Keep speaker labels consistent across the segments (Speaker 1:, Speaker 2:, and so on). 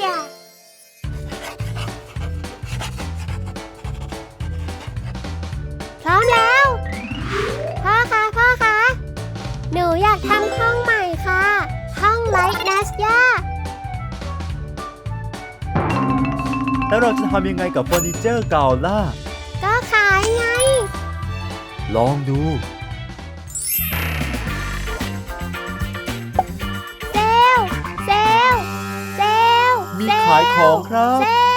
Speaker 1: จ้พร้อมแล้ว พ่อคะพ่อคะหนูอยากทำห้องใหม่ค่ะ ห้องไลท์ดัสย่า
Speaker 2: แล้วเราจะทำยังไงกับเฟอร์นิเจอร์เก่าล่ะ
Speaker 1: ก็ขายไง
Speaker 2: ลองดู ขายของครับ
Speaker 1: เซ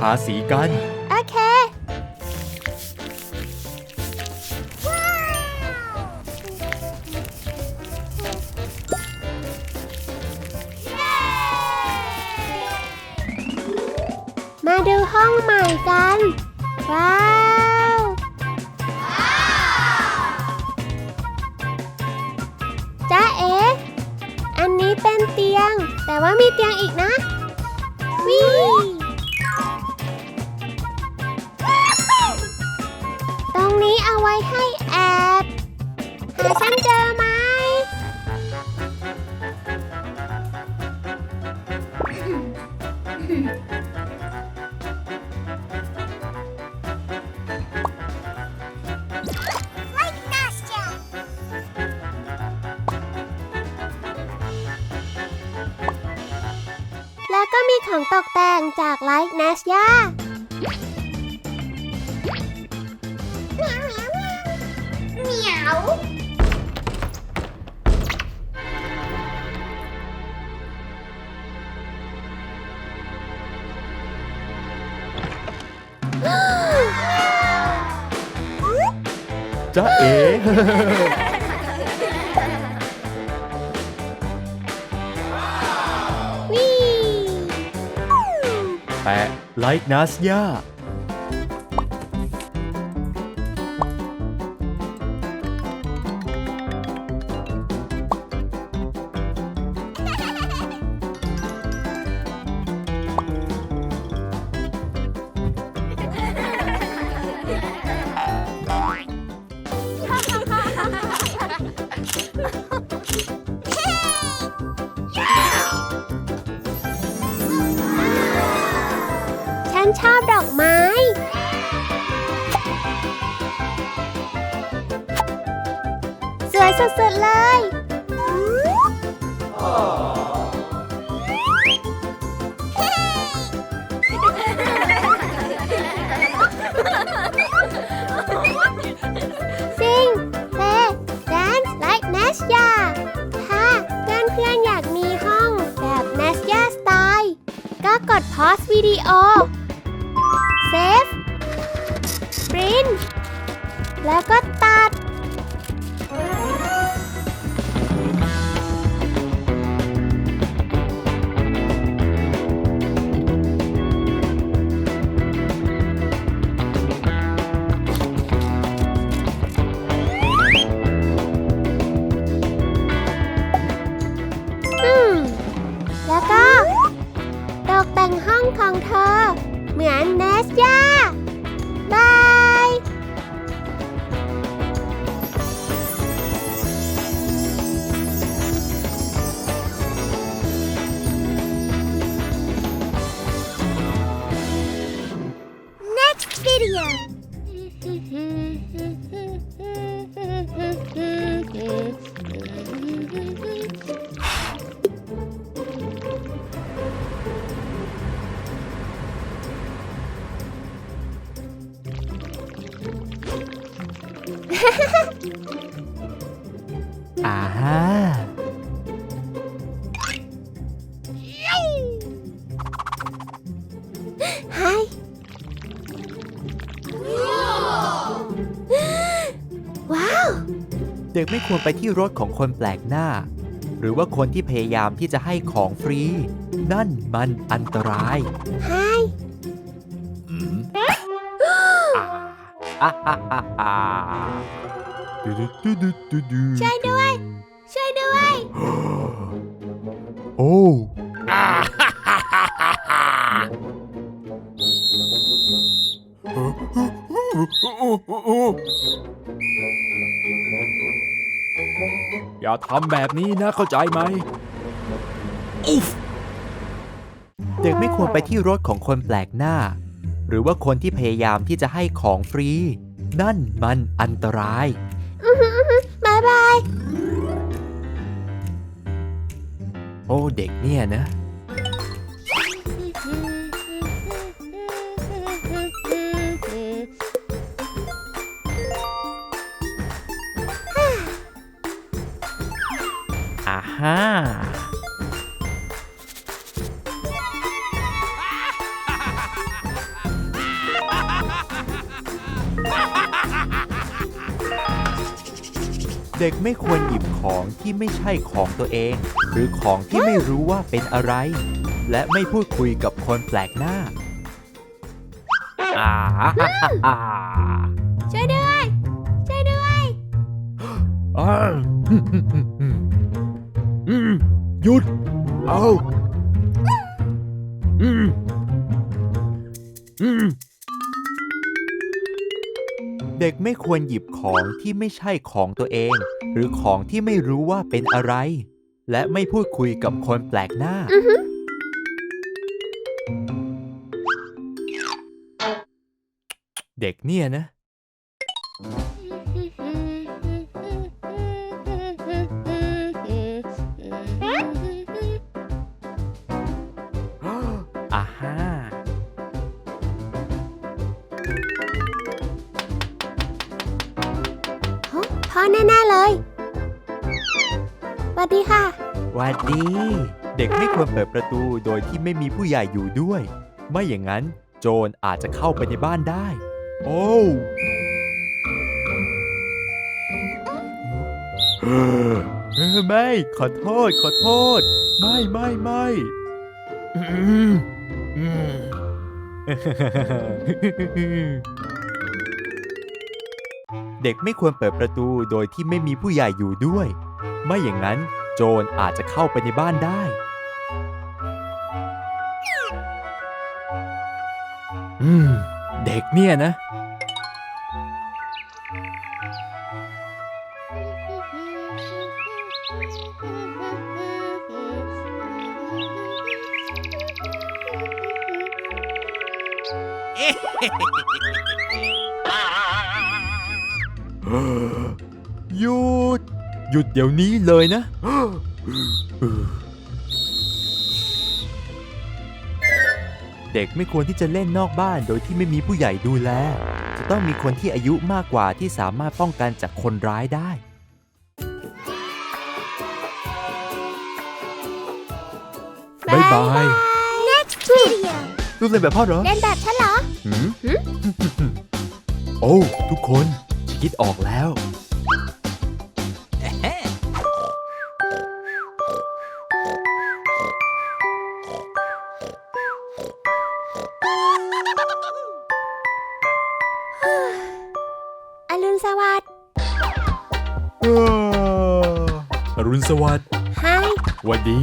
Speaker 1: ทาสีกัน โอเค มาดูห้องใหม่กัน ว้าว จ้าเอ๋ อันนี้เป็นเตียง แต่ว่ามีเตียงอีกนะ มีของตกแต่งจากไลท์เนสยาเหมียว
Speaker 2: จ๊ะเอ๋ ไลท์นัสยา
Speaker 1: สุดๆเลย ซิงเพลงแดนซ์ไลท์เนสยาถ้าเพื่อนเพื่อยากมีห้องแบบเนสยาสไตล์ ก็กดพอสวิดีโอ เซฟปรินแล้วก็ เหมือนเน
Speaker 2: เด็กไม่ควรไปที่รถของคนแปลกหน้า หรือว่าคนที่พยายามที่จะให้ของฟรี นั่นมันอันตราย
Speaker 1: ไฮ
Speaker 2: อืมอ่าอ่าอ่าอ่าดูดูดูดูดูดู
Speaker 1: ช่วยด้วย ช่วยด้วย
Speaker 2: โอ้ อย่าทำแบบนี้นะเข้าใจไหมอุ๊ฟเด็กไม่ควรไปที่รถของคนแปลกหน้า หรือว่าคนที่พยายามที่จะให้ของฟรี นั่นมันอันตราย
Speaker 1: บายบาย
Speaker 2: โอ้เด็กเนี่ยนะ ฮ่าเด็กไม่ควรหยิบของที่ไม่ใช่ของตัวเอง หรือของที่ไม่รู้ว่าเป็นอะไร และไม่พูดคุยกับคนแปลกหน้าอ่าฮ่าฮ่าฮ่า
Speaker 1: ช่วยด้วย ช่วยด้วย
Speaker 2: อ่าอืมอืมอืมอืมอืมหยุด เอาอืมอืมเด็กไม่ควรหยิบของที่ไม่ใช่ของตัวเอง หรือของที่ไม่รู้ว่าเป็นอะไร และไม่พูดคุยกับคนแปลกหน้า
Speaker 1: อือฮึ
Speaker 2: เด็กเนี่ยนะ
Speaker 1: พ่อแน่ๆเลยสวัสดีค่ะ
Speaker 2: หวัดดี เด็กไม่ควรเปิดประตูโดยที่ไม่มีผู้ใหญ่อยู่ด้วย ไม่อย่างนั้นโจรอาจจะเข้าไปในบ้านได้ โอ้เออเออไม่ ขอโทษ ขอโทษ ไม่ไม่ไม่อืมอืม เด็กไม่ควรเปิดประตูโดยที่ไม่มีผู้ใหญ่อยู่ด้วย ไม่อย่างนั้นโจรอาจจะเข้าไปในบ้านได้ อืม เด็กเนี่ยนะ ยุดเดี๋ยวนี้เลยนะ เด็กไม่ควรที่จะเล่นนอกบ้านโดยที่ไม่มีผู้ใหญ่ดูแล จะต้องมีคนที่อายุมากกว่าที่สามารถป้องกันจากคนร้ายได้ บ๊ายบาย
Speaker 1: next video
Speaker 2: รูปเล่นแบบพ่อเหรอ
Speaker 1: เล่นแบบฉันเหรอ
Speaker 2: หืมโอ้ ทุกคน คิดออกแล้ว
Speaker 1: วัสดี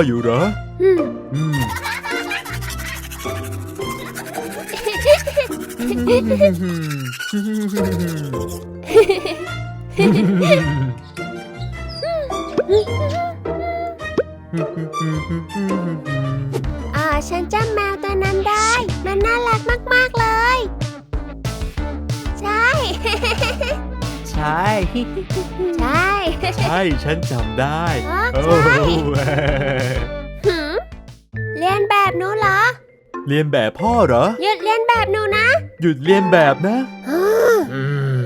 Speaker 2: ออยู่เหรอ
Speaker 1: อืม
Speaker 2: อืม
Speaker 1: I ฉันจำแมวตัวนั้นได้ มันน่ารักมาก ๆ เลย ใช่
Speaker 2: ใช่
Speaker 1: ใช่
Speaker 2: ใช่ ฉันจำได้
Speaker 1: อ๋อ
Speaker 2: โอ้
Speaker 1: ใช่หืมเรียนแบบหนูเหรอ
Speaker 2: เรียนแบบพ่อเหรอ
Speaker 1: หยุดเรียนแบบหนูนะ
Speaker 2: หยุดเรียนแบบนะ
Speaker 1: อืม
Speaker 2: อืม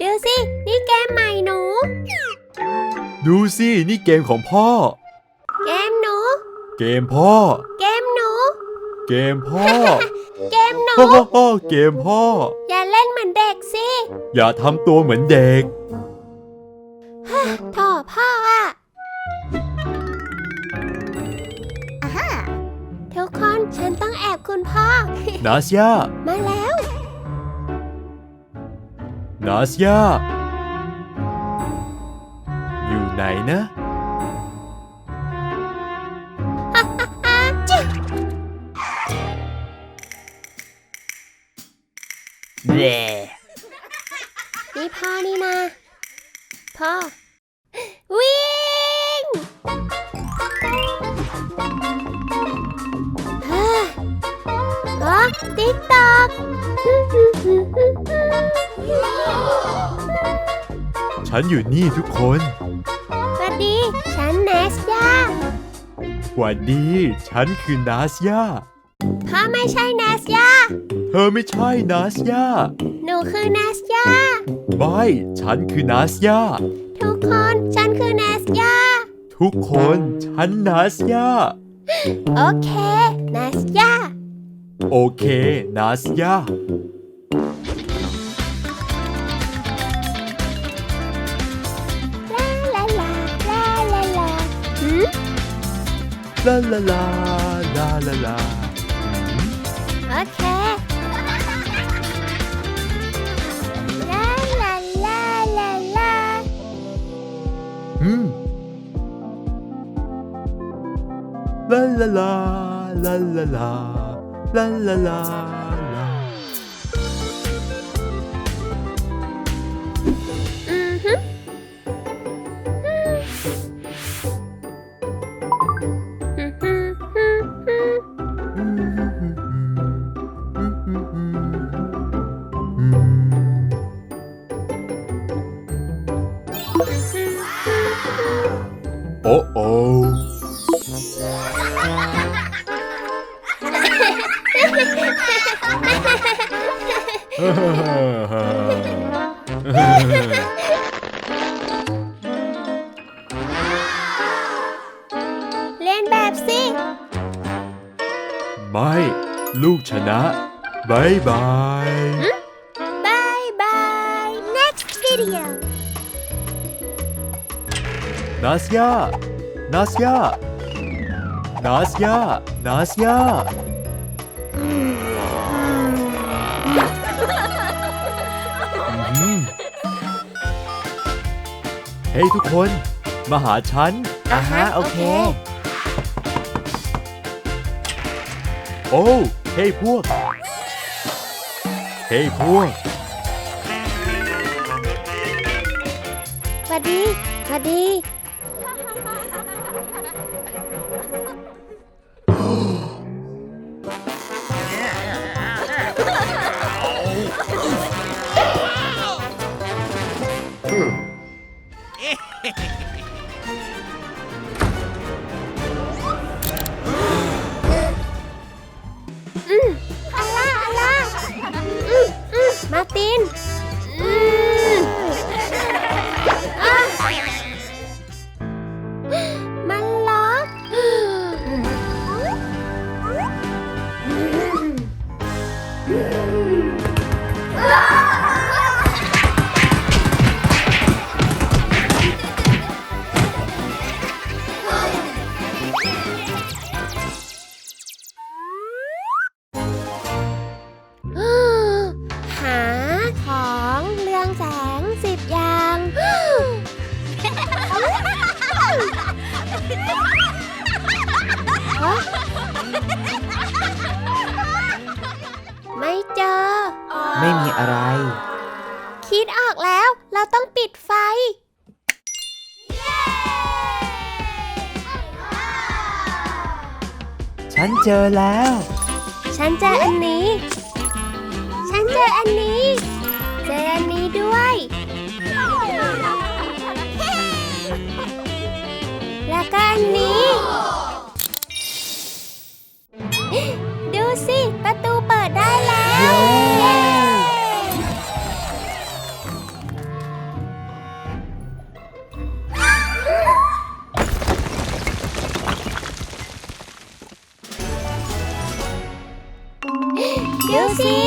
Speaker 1: ดูสิ นี่เกมใหม่หนู
Speaker 2: ดูสิ นี่เกมของพ่อ
Speaker 1: เกมหนู
Speaker 2: เกมพ่อ
Speaker 1: เกมหนู
Speaker 2: เกมพ่อ
Speaker 1: เกมหนู
Speaker 2: พ่อพ่อพ่อเกมพ่อ
Speaker 1: อย่าเล่นเหมือนเด็กสิ
Speaker 2: อย่าทำตัวเหมือนเด็ก
Speaker 1: โถพ่ออะทุกคนฉันต้องแอบคุณพ่อ
Speaker 2: นาสยา
Speaker 1: มาแล้ว
Speaker 2: นาสยาอยู่ไหนนะ
Speaker 1: นี่พ่อนี่นะพ่อ วิ่งเฮ้ยก็ติ๊กตอก
Speaker 2: ฉันอยู่นี่ทุกคน
Speaker 1: สวัสดี ฉันเนสยา
Speaker 2: หวัดดี ฉันคือนาสยา
Speaker 1: พ่อไม่ใช่เนสยา
Speaker 2: เธ อไม่ใช่นาสยา
Speaker 1: หนูคือเนสยา
Speaker 2: ไม่ฉันคือนาสยา
Speaker 1: ทุกคนฉันคือเนสยา
Speaker 2: ทุกคนฉันนาสยา
Speaker 1: โอเคเนสยา
Speaker 2: โอเคนาสยา
Speaker 1: ลาลาลาลาลาลาหืม
Speaker 2: ลาลาลาลาลาลา
Speaker 1: โอเค La la la, la la la, la la
Speaker 2: la. Uh oh. ายบาย
Speaker 1: บายบาย next video
Speaker 2: นาสยานาสยานาสยานาสยาอืมเฮ้ยทุกคน มาหาฉัน
Speaker 1: อ่าฮะโอเค
Speaker 2: โอ้ เฮ้ยพวก เฮ้ยพวก
Speaker 1: สวัสดีสวัสดี อะ
Speaker 2: ไร
Speaker 1: คิดออกแล้ว เราต้องปิดไฟ
Speaker 2: ฉันเจอแล้ว
Speaker 1: ฉันเจออันนี้ ฉันเจออันนี้ เจออันนี้ด้วย แล้วก็อันนี้ ดูสิ ประตูเปิดได้แล้ว ดู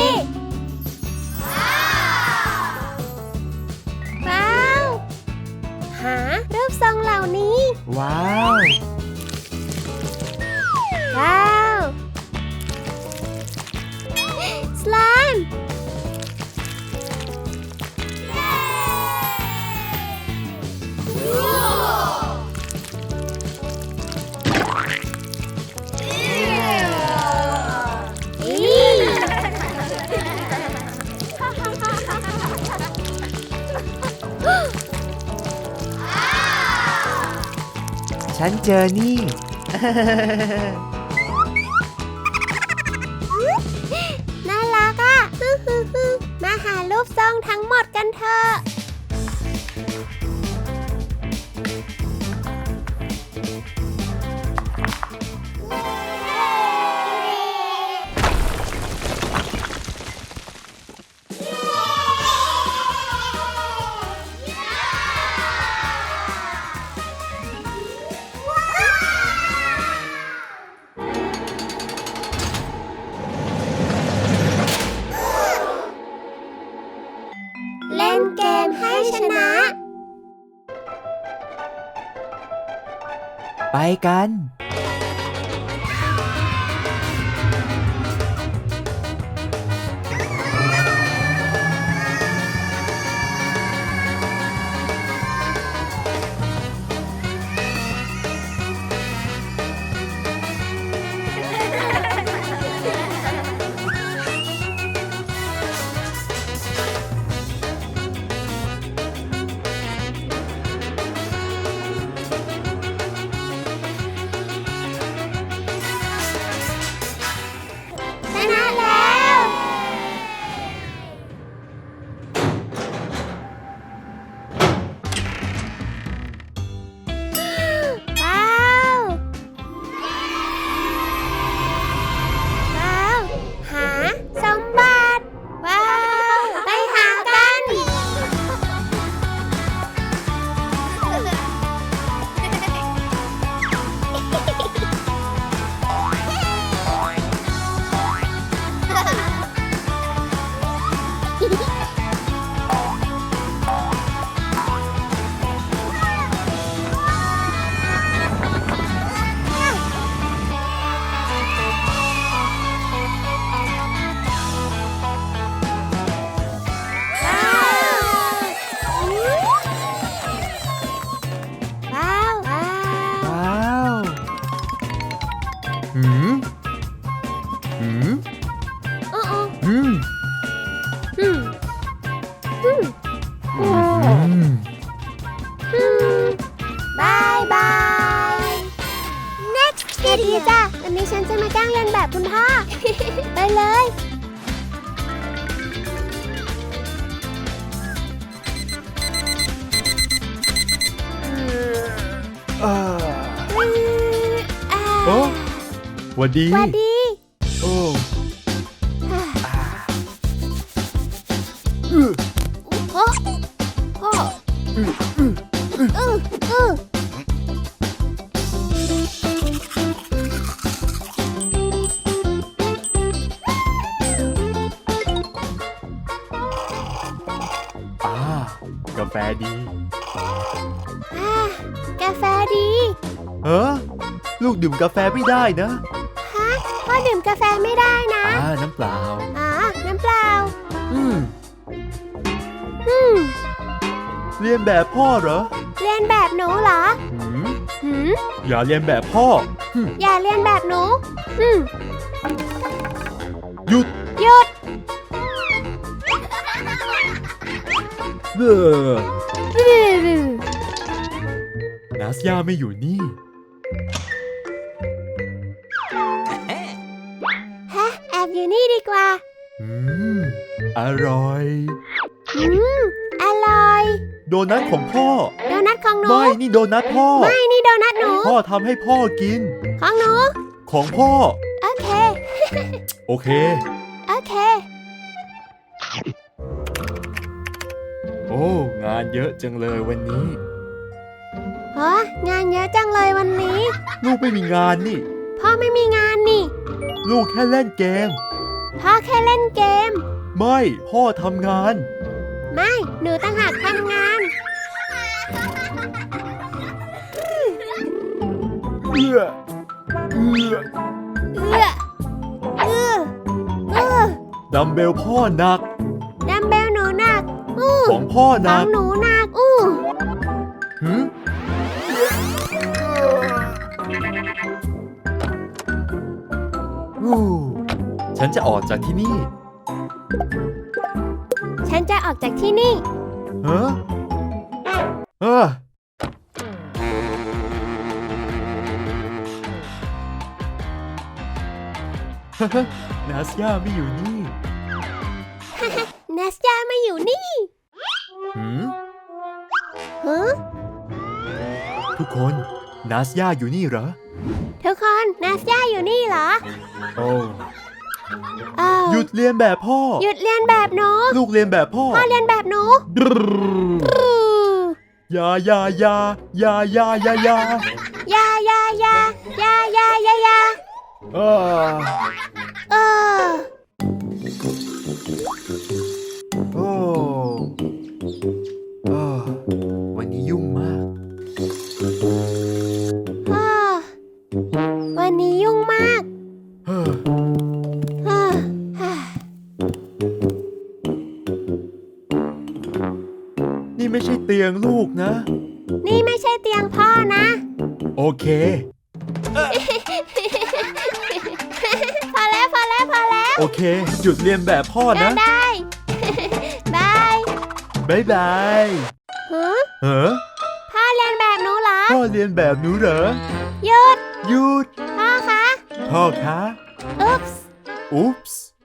Speaker 2: ฉันเจอนี่
Speaker 1: น่ารักอะ มาหารูปทรงทั้งหมดกันเถอะ เล่นเกมให้ชนะ
Speaker 2: ไปกัน
Speaker 1: หวัด
Speaker 2: ดี
Speaker 1: สวัสดี
Speaker 2: โอ้
Speaker 1: อ่
Speaker 2: ดื่มกาแฟไม่ได้นะ
Speaker 1: ฮะพ่อดื่มกาแฟไม่ได้นะ
Speaker 2: อ่าน้ำเปล่า
Speaker 1: อ๋อน้ำเปล่า
Speaker 2: อืม
Speaker 1: อืม
Speaker 2: เรียนแบบพ่อเหรอ
Speaker 1: เรียนแบบหนูเหรอ
Speaker 2: หืม
Speaker 1: หืม
Speaker 2: อย่าเรียนแบบพ่อหึ
Speaker 1: อย่าเรียนแบบหนูอืม
Speaker 2: หยุด
Speaker 1: หยุด
Speaker 2: เบ้อนาสยาไม่อยู่นี่
Speaker 1: อ
Speaker 2: ร่อย
Speaker 1: อืม อร่อย
Speaker 2: โดนัทของพ่อ
Speaker 1: โดนัทของหนู
Speaker 2: ไม่นี่โดนัทพ่อ
Speaker 1: ไม่นี่โดนัทหนู
Speaker 2: พ่อทำให้พ่อกิน
Speaker 1: ของหนู
Speaker 2: ของพ่อ
Speaker 1: โอเค
Speaker 2: โอเค
Speaker 1: โอเค
Speaker 2: โอ้ งานเยอะจังเลยวันนี้
Speaker 1: โอ้งานเยอะจังเลยวันนี้
Speaker 2: ลูกไม่มีงานนี่
Speaker 1: พ่อไม่มีงานนี่
Speaker 2: ลูกแค่เล่นเกม
Speaker 1: พ่อแค่เล่นเกม
Speaker 2: ไม่ พ่อทำงาน
Speaker 1: ไม่ หนูต่างหากทำงาน
Speaker 2: เอื้อเอื้อ
Speaker 1: เอื้อเอื้อเอื้อ
Speaker 2: ดัมเบลพ่อหนัก
Speaker 1: ดัมเบลหนูหนัก อู้
Speaker 2: ของพ่อห
Speaker 1: ข
Speaker 2: นั
Speaker 1: อง
Speaker 2: ก
Speaker 1: หนูหนัก อู้
Speaker 2: หืมอู้ฉันจะออกจากที่นี่
Speaker 1: ฉันจะออกจากที่นี่
Speaker 2: ฮะเออนาสยาไม่อยู่นี่
Speaker 1: เนสยาไม่อยู่นี่
Speaker 2: หืม
Speaker 1: ฮะ
Speaker 2: ทุกคนนาสยาอยู่นี่เหรอ
Speaker 1: ทุกคนเนสยาอยู่นี่เหรอ
Speaker 2: โอ้
Speaker 1: เอ้า
Speaker 2: หยุดเรียนแบบพ่อ
Speaker 1: หยุดเรียนแบบหนู
Speaker 2: ลูกเรียนแบบพ่อ
Speaker 1: พ่อเรียนแบบหนู
Speaker 2: บรร
Speaker 1: อู้
Speaker 2: อยาอยาอยาอยาอยาอยาอยายา
Speaker 1: ยายายายายายา
Speaker 2: เออ
Speaker 1: เออ แบ
Speaker 2: บพ่อ
Speaker 1: ได้
Speaker 2: นะ
Speaker 1: ได้ บาย
Speaker 2: บายบาย